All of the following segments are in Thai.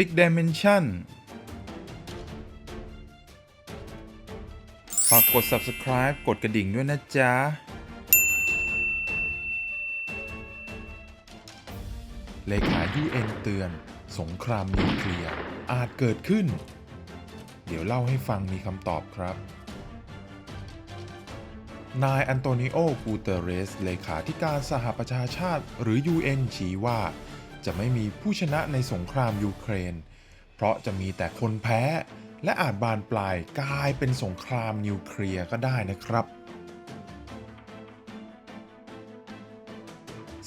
Six Dimension ฝากกด subscribe กดกระดิ่งด้วยนะจ๊ะ เลขา UN เตือน สงครามนิวเคลียร์อาจเกิดขึ้น เดี๋ยวเล่าให้ฟังมีคำตอบครับ นายอันโตนิโอ กูเตเรส เลขาธิการสหประชาชาติหรือ UN ชี้ว่า จะไม่มีผู้ชนะในสงครามยูเครน เพราะจะมีแต่คนแพ้ และอาจบานปลายกลายเป็นสงครามนิวเคลียร์ก็ได้นะครับ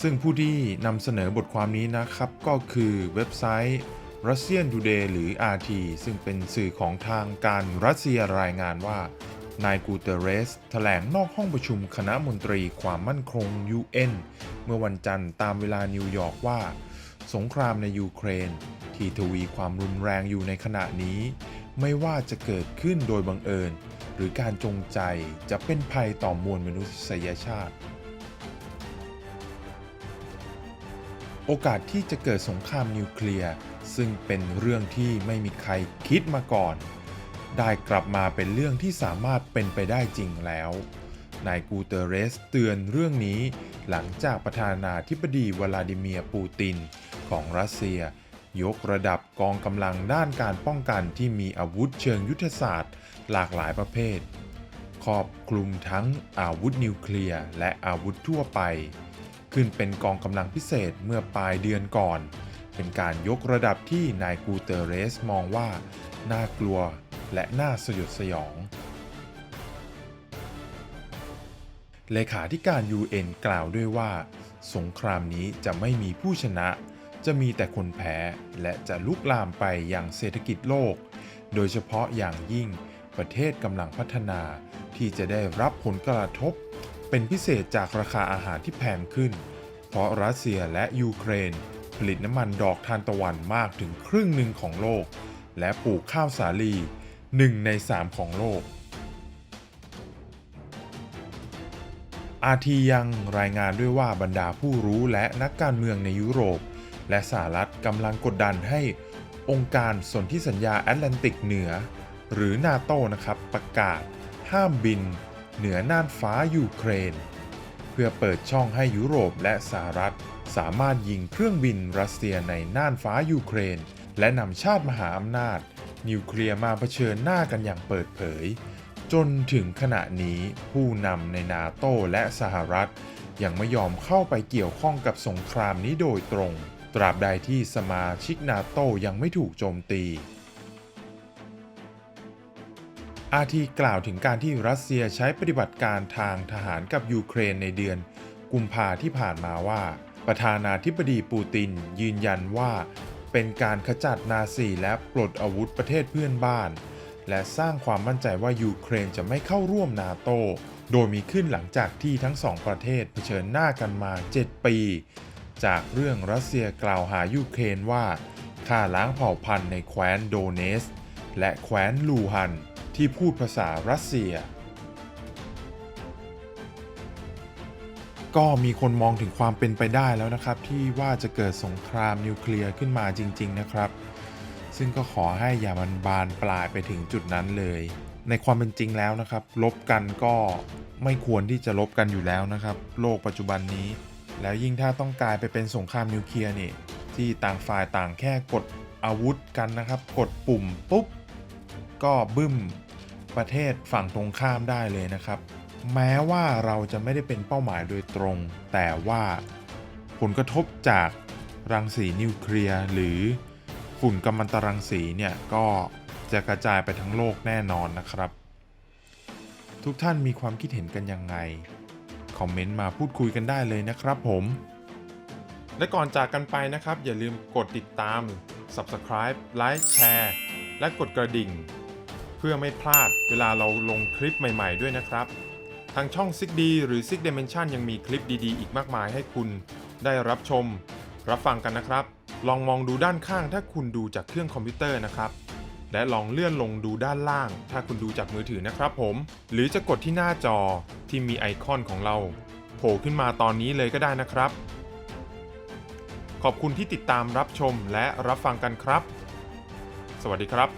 ซึ่งผู้ที่นำเสนอบทความนี้นะครับก็คือเว็บไซต์ Russian Today หรือ RT ซึ่งเป็นสื่อของทางการรัสเซียรายงานว่านายกูเตเรสแถลงนอกห้องประชุมคณะมนตรีความมั่นคง UN เมื่อวันจันทร์ตามเวลานิวยอร์กว่า สงครามในยูเครน ที่ทวีความรุนแรงอยู่ในขณะนี้ ไม่ว่าจะเกิดขึ้นโดยบังเอิญ หรือการจงใจจะเป็นภัยต่อมวลมนุษยชาติ โอกาสที่จะเกิดสงครามนิวเคลียร์ซึ่งเป็นเรื่องที่ไม่มีใครคิดมาก่อน ได้กลับมาเป็นเรื่องที่สามารถเป็นไปได้จริงแล้วนายกูเตเรสเตือนเรื่องนี้ หลังจากประธานาธิบดีวลาดิเมียร์ปูติน ของรัสเซีย ยกระดับกองกำลังด้านการป้องกันที่มีอาวุธเชิงยุทธศาสตร์ หลากหลายประเภท ครอบคลุมทั้งอาวุธนิวเคลียร์และอาวุธทั่วไป ขึ้นเป็นกองกำลังพิเศษเมื่อปลายเดือนก่อน เป็นการยกระดับที่นายกูเตเรสมองว่า น่ากลัวและน่าสยดสยอง เลขาธิการ UN กล่าวด้วยว่า สงครามนี้จะไม่มีผู้ชนะ จะมีแต่คนแพ้ และจะลุกลามไปยังเศรษฐกิจโลก โดยเฉพาะอย่างยิ่งประเทศกำลังพัฒนาที่จะได้รับผลกระทบ เป็นพิเศษจากราคาอาหารที่แพงขึ้น เพราะรัสเซียและยูเครน ผลิตน้ำมันดอกทานตะวันมากถึงครึ่งหนึ่งของโลก และปลูกข้าวสาลีหนึ่งในสามของโลก อาทียังรายงานด้วยว่าบรรดาผู้รู้และนักการเมืองในยุโรป และสหรัฐกำลังกดดันให้องค์การสนธิสัญญาแอตแลนติกเหนือ หรือนาโตนะครับประกาศ ห้ามบิน เหนือน่านฟ้ายูเครน เพื่อเปิดช่องให้ยุโรปและสหรัฐ สามารถยิงเครื่องบินรัสเซียในน่านฟ้ายูเครน และนำชาติมหาอำนาจ นิวเคลียร์มาเผชิญหน้ากันอย่างเปิดเผย จนถึงขณะนี้ผู้นำในนาโตและสหรัฐ ยังไม่ยอมเข้าไปเกี่ยวข้องกับสงครามนี้โดยตรง ตราบใดที่สมาชิกนาโตยังไม่ถูกโจมตีอาทีกล่าวถึงการที่รัสเซียใช้ปฏิบัติการทางทหารกับยูเครนในเดือน กุมภาที่ผ่านมาว่า ประธานาธิบดีปูตินยืนยันว่า เป็นการขจัดนาซีและปลดอาวุธประเทศเพื่อนบ้าน และสร้างความมั่นใจว่ายูเครนจะไม่เข้าร่วมนาโต โดยมีขึ้นหลังจากที่ทั้งสองประเทศเผชิญหน้ากันมา 7 ปี จากเรื่องรัสเซียกล่าวหายูเครนว่าฆ่าล้างเผ่าพันธุ์ในแคว้นโดเนส และแคว้นลูฮัน ที่พูดภาษารัสเซีย ก็มีคนมองถึงความเป็นไปได้แล้วนะครับ ที่ว่าจะเกิดสงครามนิวเคลียร์ขึ้นมาจริง ๆ นะครับ ซึ่งก็ขอให้อย่ามันบานปลายไปถึงจุดนั้นเลย ในความเป็นจริงแล้วนะครับ ลบกันก็ไม่ควรที่จะลบกันอยู่แล้วนะครับ โลกปัจจุบันนี้ แล้วยิ่งถ้าต้องกลายไปเป็นสงครามนิวเคลียร์นี่ ที่ต่างฝ่ายต่างแค่กดอาวุธกันนะครับ กดปุ่มปุ๊บ ก็บึ้มประเทศฝั่งตรงข้ามได้เลยนะครับ แม้ว่าเราจะไม่ได้เป็นเป้าหมายโดยตรง แต่ว่าผลกระทบจากรังสีนิวเคลียร์หรือ ฝุ่นกัมมันตรังสีเนี่ยก็จะกระจายไปทั้งโลกแน่นอนนะครับ ทุกท่านมีความคิดเห็นกันยังไง คอมเมนต์มาพูดคุยกันได้เลยนะครับผม และก่อนจากกันไปนะครับ อย่าลืมกดติดตาม Subscribe ไลค์แชร์และกดกระดิ่ง เพื่อไม่พลาดเวลาเราลงคลิปใหม่ๆด้วยนะครับ ทางช่อง Six D หรือ Six Dimension ยังมีคลิปดีๆ อีกมากมายให้คุณได้รับชม รับฟังกันนะครับ ลองมองดูด้านข้างถ้าคุณดูจากเครื่องคอมพิวเตอร์นะครับ และลองเลื่อนลงดูด้านล่าง ถ้าคุณดูจากมือถือนะครับผม หรือจะกดที่หน้าจอที่มีไอคอนของเราโผล่ขึ้นมาตอนนี้เลยก็ได้นะครับ ขอบคุณที่ติดตามรับชมและรับฟังกันครับ สวัสดีครับ